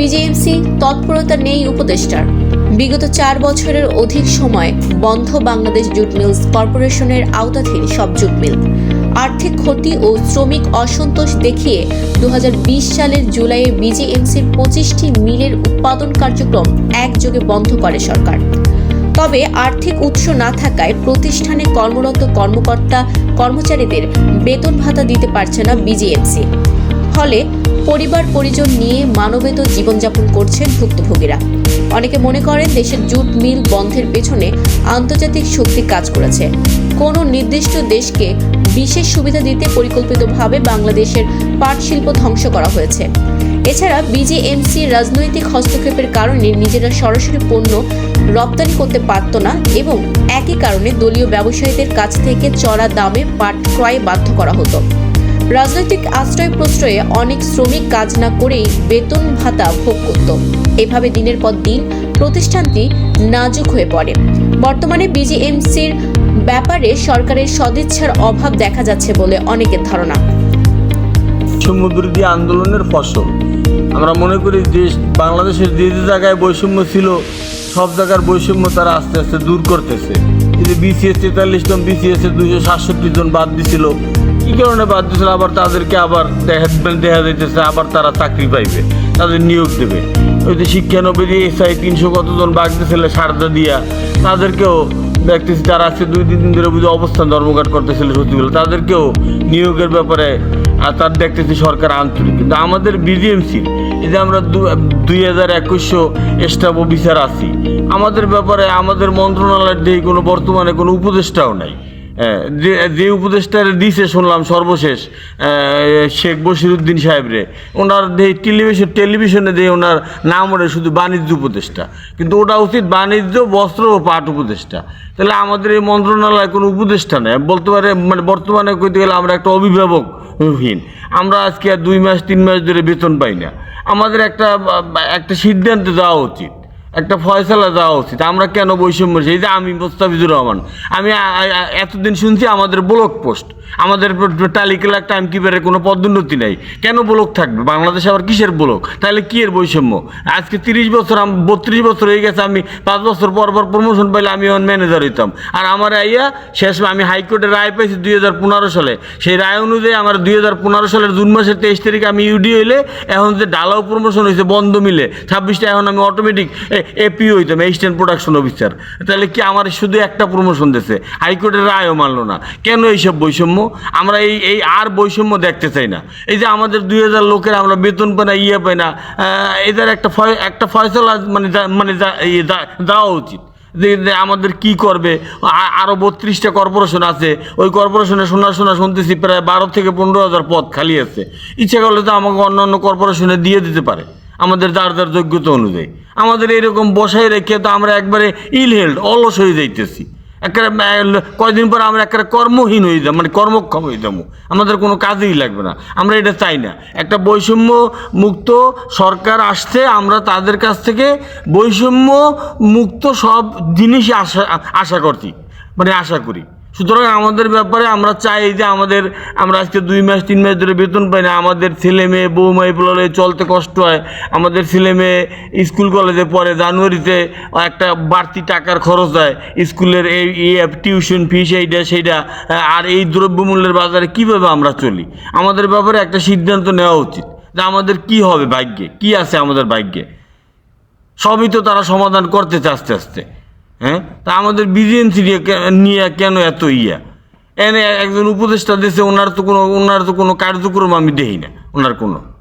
BJMC তৎপরতা নেই উপদেষ্টার। বিগত চার বছরের অধিক সময় বন্ধ বাংলাদেশ জুট মিলস কর্পোরেশনের আওতাধীন সব জুট মিল। আর্থিক ক্ষতি ও শ্রমিক অসন্তোষ দেখিয়ে দুহাজার বিশ সালের জুলাইয়ে বিজেএমসির পঁচিশটি মিলের উৎপাদন কার্যক্রম একযোগে বন্ধ করে সরকার। তবে আর্থিক উৎস না থাকায় প্রতিষ্ঠানে কর্মরত কর্মকর্তা কর্মচারীদের বেতন ভাতা দিতে পারছে না বিজিএমসি। ফলে পরিবার, পরিজন নিয়ে মানবেত জীবনযাপন করছেন ভুক্তভোগীরা। অনেকে মনে করেন দেশের জুট মিল বন্ধের পেছনে আন্তর্জাতিক শক্তি কাজ করেছে। কোনো নির্দিষ্ট দেশকে বিশেষ সুবিধা দিতে পরিকল্পিতভাবে বাংলাদেশের পাট শিল্প ধ্বংস করা হয়েছে। এছাড়া বিজেএমসি রাজনৈতিক হস্তক্ষেপের কারণে নিজেরা সরাসরি পণ্য রপ্তানি করতে পারত না এবং একই কারণে দলীয় ব্যবসায়ীদের কাছ থেকে চড়া দামে পাট ক্রয় বাধ্য করা হতো। রাজনৈতিক আশ্রয় প্রশ্রয়ে অনেক শ্রমিক কাজ না করেই বেতন ভাতা ভোগ করত। এভাবে দিনের পর দিন প্রতিষ্ঠানটি নাজুক হয়ে পড়ে। বর্তমানে বিজিএমসির ব্যাপারে সরকারের সদিচ্ছার অভাব দেখা যাচ্ছে বলে অনেকের ধারণা। বিরোধী আন্দোলনের ফসল। আমরা মনে করি যে বাংলাদেশের যে যে জায়গায় বৈষম্য ছিল, সব জায়গার বৈষম্য তারা আস্তে আস্তে দূর করতেছে। বিসিএস তেতাল্লিশ জন, বিসিএস এর দুইশো সাতষট্টি জন বাদ দিছিল কী কারণে বাদ দিছিল আবার তাদেরকে আবার দেখা দেখা যাইতেছে, আবার তারা চাকরি পাইবে, তাদের নিয়োগ দেবে। ওই যে শিক্ষানবিধি এসআই তিনশো কতজন বাদ দিয়েছিল সারদা দিয়া, তাদেরকেও দেখতেছি, যারা আজকে দুই, তিন দিন ধরে বুঝে অবস্থান ধর্মঘট করতেছিল সত্যিগুলো তাদেরকেও নিয়োগের ব্যাপারে, আর তার দেখতেছি সরকার আন্তরিক কিন্তু আমাদের বিজিএমসি এই যে আমরা দুই হাজার একুশশো স্টাফ অফিসার আছি, আমাদের ব্যাপারে আমাদের মন্ত্রণালয়ের দিয়ে কোনো বর্তমানে কোনো উপদেষ্টাও নাই। যে যে উপদেষ্টারে দিছে শুনলাম সর্বশেষ শেখ বশিরুদ্দিন সাহেবরে ওনার যে টেলিভিশন টেলিভিশনে দিয়ে ওনার নাম ওঠে শুধু বাণিজ্য উপদেষ্টা। কিন্তু ওটা উচিত বাণিজ্য, বস্ত্র ও পাট উপদেষ্টা। তাহলে আমাদের এই মন্ত্রণালয়ে কোনো উপদেষ্টা নেই। বলতে পারে মানে বর্তমানে কইতে গেলে আমরা একটা অভিভাবকহীন আমরা আজকে আর দুই মাস, তিন মাস ধরে বেতন পাই না। আমাদের একটা একটা সিদ্ধান্ত দেওয়া উচিত। একটা ফয়সালা দেওয়া উচিত। আমরা কেন বৈষম্য এই যে আমি মোস্তাফিজুর রহমান। আমি এতদিন শুনছি আমাদের ব্লক পোস্ট। আমাদের টালিকেলার টাইম কিপারের কোনো পদোন্নতি নেই। কেন ব্লক থাকবে? বাংলাদেশে আবার কিসের ব্লক তাহলে কি এর বৈষম্য? আজকে তিরিশ বছর বত্রিশ বছর হয়ে গেছে, আমি পাঁচ বছর পর পর প্রমোশন পাইলে আমি এখন ম্যানেজার হইতাম। আর আমার আইয়া শেষ আমি হাইকোর্টের রায় পাইছি দুই হাজার পনেরো সালে। সেই রায় অনুযায়ী আমার দুই হাজার পনেরো সালের জুন মাসের তেইশ তারিখে আমি ইউডি হইলে, এখন যে ডালাও প্রমোশন হয়েছে বন্ধ মিলে। ছাব্বিশটা এখন আমি অটোমেটিক এপি হইতাম এসিস্ট্যান্ট প্রোডাকশন অফিসার তাহলে কি আমার শুধু একটা প্রমোশন দিছে? হাইকোর্টের রায়ও মানলো না। কেন এইসব বৈষম্য? আমরা এই এই আর বৈষম্য দেখতে চাই না। এই যে আমাদের দুই হাজার লোকের আমরা বেতন পাই না ইয়ে পাই না এদের একটা একটা ফয়সলা মানে মানে যা- ইয়ে দেওয়া উচিত। যে আমাদের কি করবে? আরও বত্রিশটা কর্পোরেশন আছে। ওই কর্পোরেশনে শোনা শোনা শুনতেছি প্রায় বারো থেকে পনেরো হাজার পদ খালি আছে। ইচ্ছে করলে তো আমাকে অন্য অন্য কর্পোরেশনে দিয়ে দিতে পারে। আমাদের যার যার যোগ্যতা অনুযায়ী। আমাদের এরকম বসায় রেখে তো আমরা একবারে ইল হেল্ড অলস হয়ে যাইতেছি। একটা কয়দিন পর আমরা একটা কর্মহীন হয়ে যাব মানে কর্মক্ষম হয়ে যাব। আমাদের কোনো কাজেই লাগবে না। আমরা এটা চাই না। একটা বৈষম্য মুক্ত সরকার আসছে, আমরা তাদের কাছ থেকে বৈষম্য মুক্ত সব জিনিসই আশা আশা করছি। মানে আশা করি। সুতরাং আমাদের ব্যাপারে আমরা চাই যে আমাদের, আমরা আজকে দুই মাস, তিন মাস ধরে বেতন পাই না। আমাদের ছেলে মেয়ে বউ মাই বলে চলতে কষ্ট হয়। আমাদের ছেলে মেয়ে স্কুল কলেজে পড়ে, জানুয়ারিতে একটা বাড়তি টাকার খরচ হয়। স্কুলের এই এই টিউশন ফি সেইটা সেইটা আর এই দ্রব্যমূল্যের বাজারে কীভাবে আমরা চলি? আমাদের ব্যাপারে একটা সিদ্ধান্ত নেওয়া উচিত যে আমাদের কি হবে ভাগ্যে, কি আছে আমাদের ভাগ্যে। সবই তো তারা সমাধান করতেছে আস্তে আস্তে। হ্যাঁ? তা আমাদের কে- নিয়ে কেন এত ইয়া? এনে একজন উপদেষ্টা দিয়েছে ওনার তো কোনো ওনার তো কোনো কার্যক্রম আমি দেখি না, ওনার কোনো।